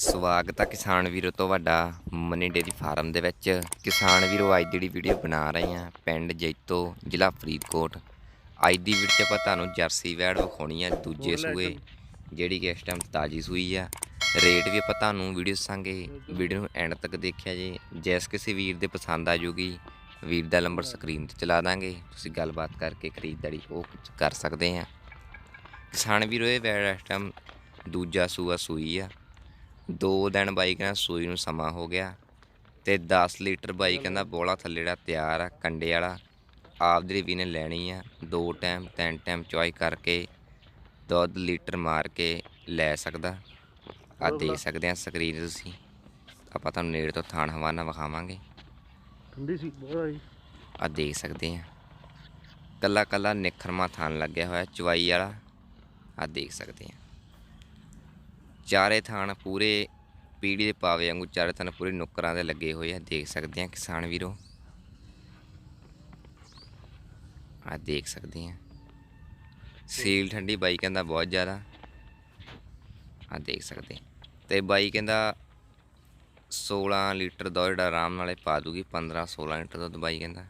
ਸਵਾਗਤ ਹੈ ਕਿਸਾਨ ਵੀਰੋ ਤੁਹਾਡਾ ਮਨੀ ਡੇਰੀ ਫਾਰਮ ਦੇ ਵਿੱਚ। ਕਿਸਾਨ ਵੀਰੋ ਅੱਜ ਦੀ ਜਿਹੜੀ ਵੀਡੀਓ ਬਣਾ ਰਹੇ ਆ ਪਿੰਡ ਜੈਤੋ ਜ਼ਿਲ੍ਹਾ ਫਰੀਦਕੋਟ। ਅੱਜ ਦੀ ਵੀਡੀਓ 'ਚ ਆਪਾਂ ਤੁਹਾਨੂੰ ਜਰਸੀ ਵੈੜ ਵਿਖਾਉਣੀ ਆ ਦੂਜੇ ਸੂਏ ਜਿਹੜੀ ਕਿ ਇਸ ਟਾਈਮ ਤਾਜੀ ਸੂਈ ਆ। ਰੇਟ ਵੀ ਆਪਾਂ ਤੁਹਾਨੂੰ ਵੀਡੀਓ ਸੰਗੇ ਵੀਡੀਓ ਨੂੰ ਐਂਡ ਤੱਕ ਦੇਖਿਆ ਜੇ। ਜਿਸ ਕਿਸੇ ਵੀਰ ਦੇ ਪਸੰਦ ਆ ਜੂਗੀ ਵੀਰ ਦਾ ਨੰਬਰ ਸਕਰੀਨ ਤੇ ਚਲਾ ਦਾਂਗੇ। ਤੁਸੀਂ ਗੱਲਬਾਤ ਕਰਕੇ ਖਰੀਦਦਾਰੀ ਉਹ ਕਰ ਸਕਦੇ ਆ। ਕਿਸਾਨ ਵੀਰੋ ਇਹ ਵੈੜ ਇਸ ਟਾਈਮ ਦੂਜਾ ਸੂਆ ਸੂਈ ਆ। ਦੋ ਦਿਨ ਬਾਈ ਕਹਿੰਦਾ ਸੂਈ ਨੂੰ ਸਮਾਂ ਹੋ ਗਿਆ ਤੇ 10 ਲੀਟਰ ਬਾਈ ਕਹਿੰਦਾ ਬੋਲਾ ਥੱਲੇ ਜਿਹੜਾ ਤਿਆਰ ਆ ਕੰਡੇ ਵਾਲਾ। ਆਪ ਜਿਹੜੀ ਵੀ ਨੇ ਲੈਣੀ ਆ। ਦੋ ਟਾਈਮ ਤਿੰਨ ਟਾਈਮ ਚੁਆਈ ਕਰਕੇ ਦੁੱਧ ਲੀਟਰ ਮਾਰ ਕੇ ਲੈ ਸਕਦਾ। ਆ ਦੇਖ ਸਕਦੇ ਆ ਸਕਰੀਨ ਤੁਸੀਂ। ਆਪਾਂ ਤੁਹਾਨੂੰ ਨੇੜੇ ਤੋਂ ਥਾਣ ਹਵਾਨਾ ਵਿਖਾਵਾਂਗੇ। ਠੰਡੀ ਸੀ ਬਹੁਤ ਆਈ। ਆ ਦੇਖ ਸਕਦੇ ਆ। ਕੱਲਾ ਕੱਲਾ ਨਿਖਰਮਾ ਥਾਨ ਲੱਗਿਆ ਹੋਇਆ ਚਵਾਈ ਵਾਲਾ। ਆ ਦੇਖ ਸਕਦੇ ਆ। ਚਾਰੇ ਥਾਨ ਪੂਰੇ ਪੀੜੀ ਦੇ ਪਾਵੇ ਵਾਂਗੂ ਚਾਰੇ ਥਾਨ ਪੂਰੇ ਨੁੱਕਰਾਂ ਦੇ ਲੱਗੇ ਹੋਏ ਆ। ਦੇਖ ਸਕਦੇ ਆ ਕਿਸਾਨ ਵੀਰੋ। ਆ ਦੇਖ ਸਕਦੇ ਆ। ਸੀਲ ਠੰਡੀ ਬਾਈ ਕਹਿੰਦਾ ਬਹੁਤ ਜ਼ਿਆਦਾ। ਆ ਦੇਖ ਸਕਦੇ ਆ। ਤੇ ਬਾਈ ਕਹਿੰਦਾ 16 ਲੀਟਰ ਦੁੱਧ ਜਿਹੜਾ ਆਰਾਮ ਨਾਲੇ ਪਾ ਦੂਗੀ 15 16 ਲੀਟਰ ਦੁੱਧ ਬਾਈ ਕਹਿੰਦਾ।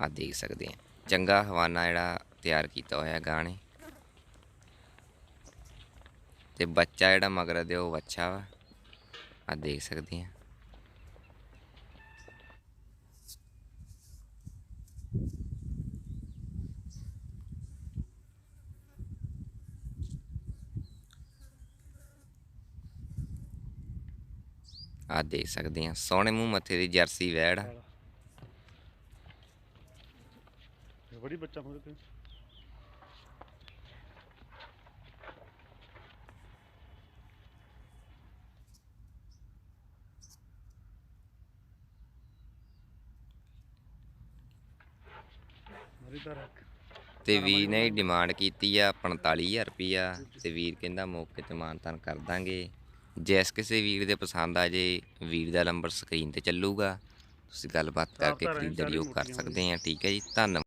ਆ ਦੇਖ ਸਕਦੇ ਆ। ਚੰਗਾ ਹਵਾਨਾ ਜਿਹੜਾ ਤਿਆਰ ਕੀਤਾ ਹੋਇਆ ਗਾਂ ਨੇ ਤੇ ਬੱਚਾ ਜਿਹੜਾ ਮਗਰ ਦੇ ਉਹ ਅੱਛਾ ਵਾ। ਆ ਦੇਖ ਸਕਦੇ ਆ। ਆ ਦੇਖ ਸਕਦੇ ਆ। ਸੋਹਣੇ ਮੂੰਹ ਮੱਥੇ ਦੀ ਜਰਸੀ ਵੈੜ ਬੜੀ ਬੱਚਾ ਹੋ ਤੇ ਮਰੀ ਤਾਂ ਵੀਰ ਨੇ ਡਿਮਾਂਡ ਕੀਤੀ ਆ 45000 ਰੁਪਿਆ ਤੇ ਵੀਰ ਕਹਿੰਦਾ ਮੌਕੇ ਤੇ ਮਾਨਤਾਨ ਕਰ ਦਾਂਗੇ। ਜਿਸ ਕਿਸੇ ਵੀਰ ਦੇ ਪਸੰਦ ਆ ਜੇ ਵੀਰ ਦਾ ਨੰਬਰ ਸਕਰੀਨ ਤੇ ਚੱਲੂਗਾ। ਤੁਸੀਂ ਗੱਲਬਾਤ ਕਰਕੇ ਖਰੀਦਦਾਰੀ ਉਹ ਕਰ ਸਕਦੇ ਆ। ਠੀਕ ਹੈ ਜੀ ਧੰਨਵਾਦ।